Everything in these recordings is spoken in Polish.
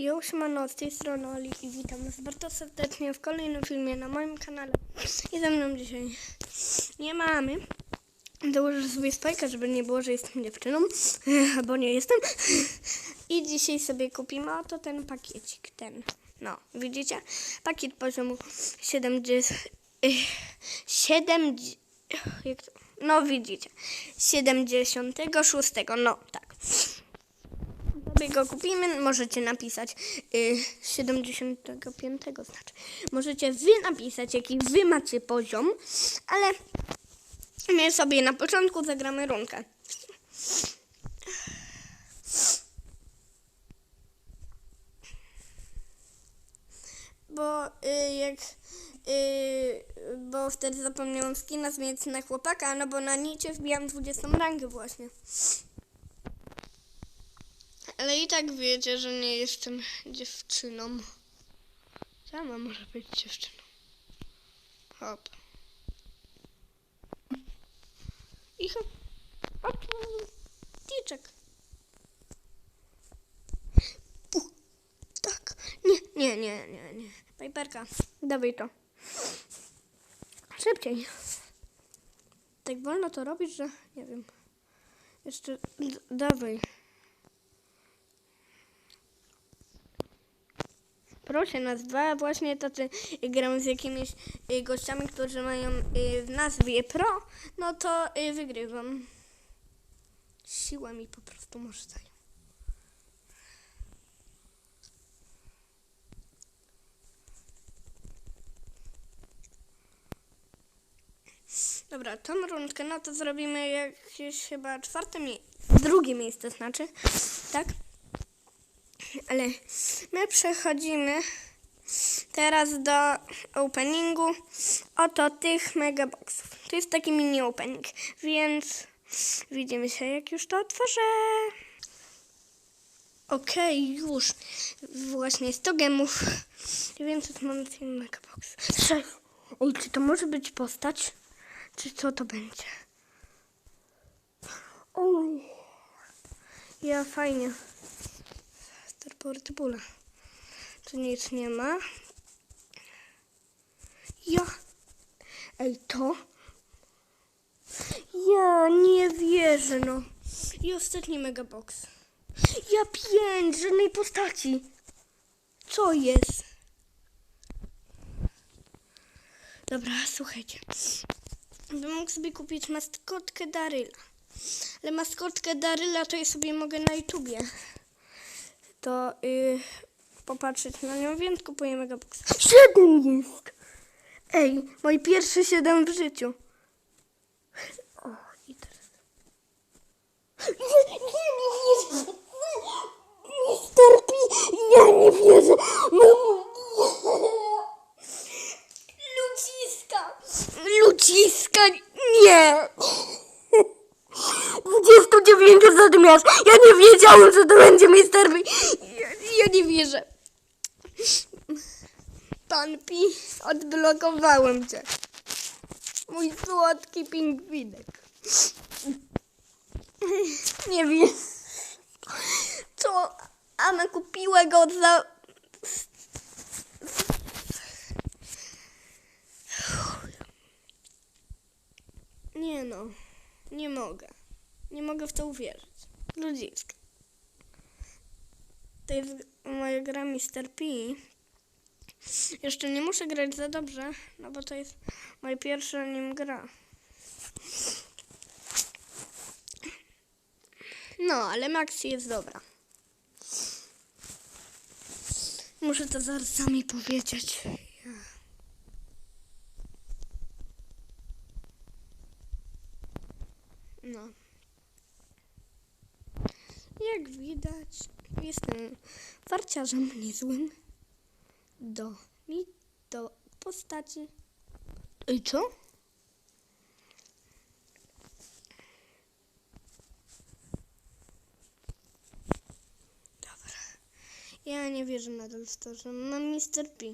Jo, siemano, z tej strony Oli i witam was bardzo serdecznie w kolejnym filmie na moim kanale. I ze mną dzisiaj nie mamy. Założę sobie spajka, żeby nie było, że jestem dziewczyną, bo nie jestem. I dzisiaj sobie kupimy oto ten pakiecik, ten. No, widzicie? Pakiet poziomu 70... 70... Jak to? No, widzicie. 76, no tak sobie go kupimy, możecie napisać y, 75, znaczy. Możecie wy napisać, jaki wy macie poziom, ale my sobie na początku zagramy runkę. Bo y, jak. Y, bo wtedy zapomniałam skina zmienić na chłopaka, no bo na nicie wbijam 20 rangę właśnie. Ale i tak wiecie, że nie jestem dziewczyną. Sama może być dziewczyną. Hop. I hop. Hop. Ticzek. Puch. Tak. Nie, nie, nie, nie, nie. Pajperka, dawaj to. Szybciej. Tak wolno to robić, że nie wiem. Jeszcze dawaj. Proszę nas dwa, właśnie tacy gram z jakimiś y, gościami, którzy mają y, w nazwie pro, no to y, wygrywam. Siła mi po prostu może. Dobra, tą rundkę, no to zrobimy jakieś chyba czwarte miejsce, drugie miejsce znaczy, tak? Ale my przechodzimy teraz do openingu oto tych megaboxów. To jest taki mini opening, więc widzimy się jak już to otworzę. Okej, już. Właśnie 100 gemów. 900 monet i megabox. Ej, czy to może być postać? Czy co to będzie? Oj. Ja, fajnie. Starport Bula. Tu nic nie ma. Ja. Ej, to? Ja nie wierzę, no. I ostatni megabox. Ja pięć, żadnej postaci. Co jest? Dobra, słuchajcie. Bym mógł sobie kupić maskotkę Daryla. Ale maskotkę Daryla to ja sobie mogę na YouTubie to y, popatrzeć na nią, więc kupuję megabox. Siedem jest! Ej, mój pierwszy siedem w życiu. O, i teraz. Nie, nie, nie wierzę! Mister P, ja nie wierzę! Ludziska! Ludziska, nie! 29 zamiast. Ja nie wiedziałem, że to będzie Mr. B. Ja, ja nie wierzę. Pan Pi, odblokowałem cię. Mój słodki pingwinek. Nie wiem. Co? Ama kupiła go za... Nie no, nie mogę. Nie mogę w to uwierzyć. Ludziska. To jest moja gra Mr. P. Jeszcze nie muszę grać za dobrze, no bo to jest moja pierwsza nim gra. No, ale Maxi jest dobra. Muszę to zaraz sami powiedzieć. Ja. No. Jak widać, jestem warciarzem niezłym do mi do postaci. I co? Dobra. Ja nie wierzę nadal w to, że mam Mr. P.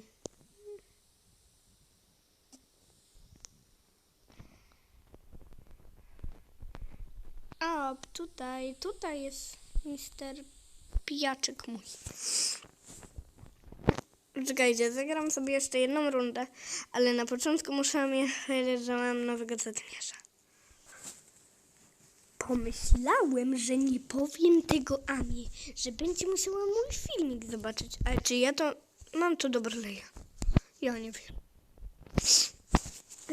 A tutaj, tutaj jest Mister Pijaczek mój. Czekajcie, zagram sobie jeszcze jedną rundę, ale na początku muszę mieć, że mam nowego zatrudniacza. Pomyślałem, że nie powiem tego Amie, że będzie musiała mój filmik zobaczyć. Ale czy ja to mam to do Barleya? Ja nie wiem.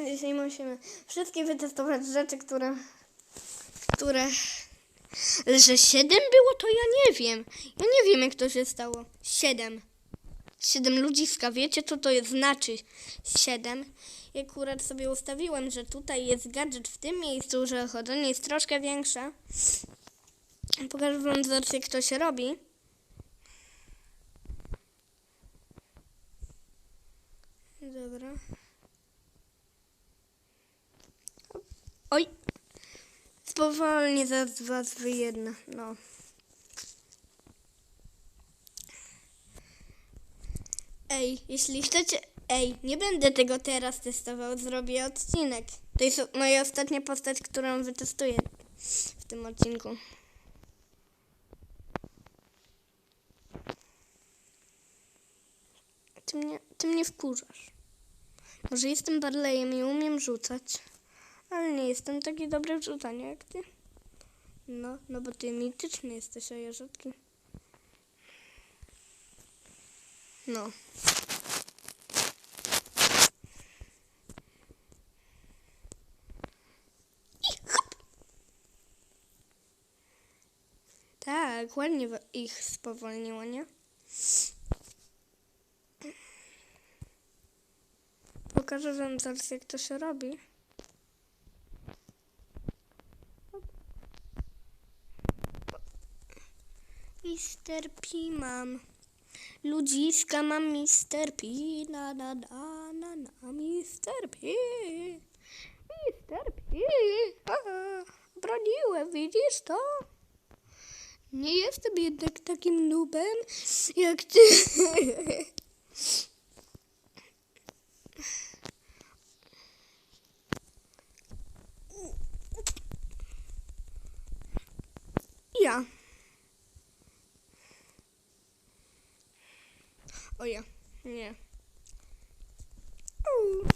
Dzisiaj musimy wszystkie wytestować rzeczy, które... które... Że siedem było, to ja nie wiem. Ja nie wiem, jak to się stało. Siedem. Siedem ludziska. Wiecie, co to jest znaczy? Siedem. Ja akurat sobie ustawiłem, że tutaj jest gadżet w tym miejscu, że chodzenie jest troszkę większe. Pokażę wam zaraz, jak to się robi. Dobra. Oj. Spowolnie zaraz was wyjednę. No. Ej, jeśli chcecie... Ej, nie będę tego teraz testował, zrobię odcinek. To jest moja ostatnia postać, którą wytestuję w tym odcinku. Ty mnie, ty mnie wkurzasz. Może jestem Barleyem i umiem rzucać, ale nie jestem taki dobry w rzucaniu jak ty. No, no bo ty mityczny jesteś, a ja rzadki. No. Tak, ładnie ich spowolniło, nie? Pokażę wam zaraz, jak to się robi. Mister P mam. Ludziska mam Mister P. Na na na na na Mister P. Mister P. Broniłem, widzisz to? Nie jestem jednak takim nubem jak ty. Ja. O ja. Nie. U.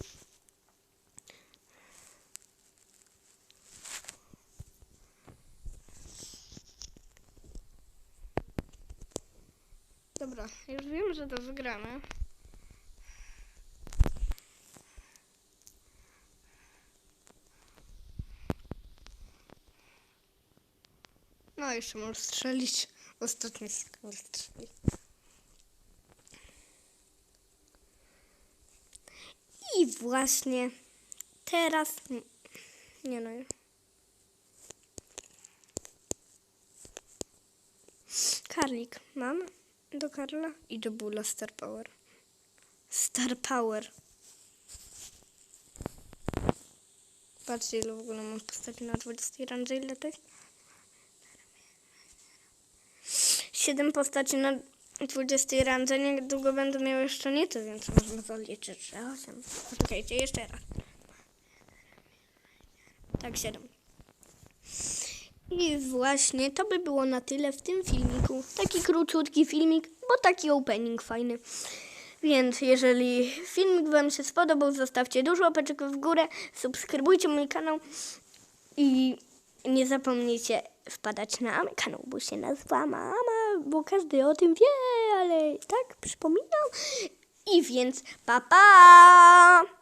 Dobra, już wiem, że to wygramy. No, jeszcze możesz strzelić. Ostatni skok strzeli. I właśnie teraz. Nie no. Karlik mam do Karla i do Bula Star Power. Star Power. Patrzcie ile w ogóle mam postaci na 20 randze, ile jest? 7 postaci na 20 randze, niedługo będę miał jeszcze nieco, więc można zaliczyć, że 8. Poczekajcie, jeszcze raz. Tak, 7. I właśnie to by było na tyle w tym filmiku. Taki króciutki filmik, bo taki opening fajny. Więc jeżeli filmik Wam się spodobał, zostawcie dużo łapeczek w górę, subskrybujcie mój kanał i nie zapomnijcie wpadać na kanał, bo się nazywa Mama, bo każdy o tym wie, ale tak, przypominam. I więc pa pa!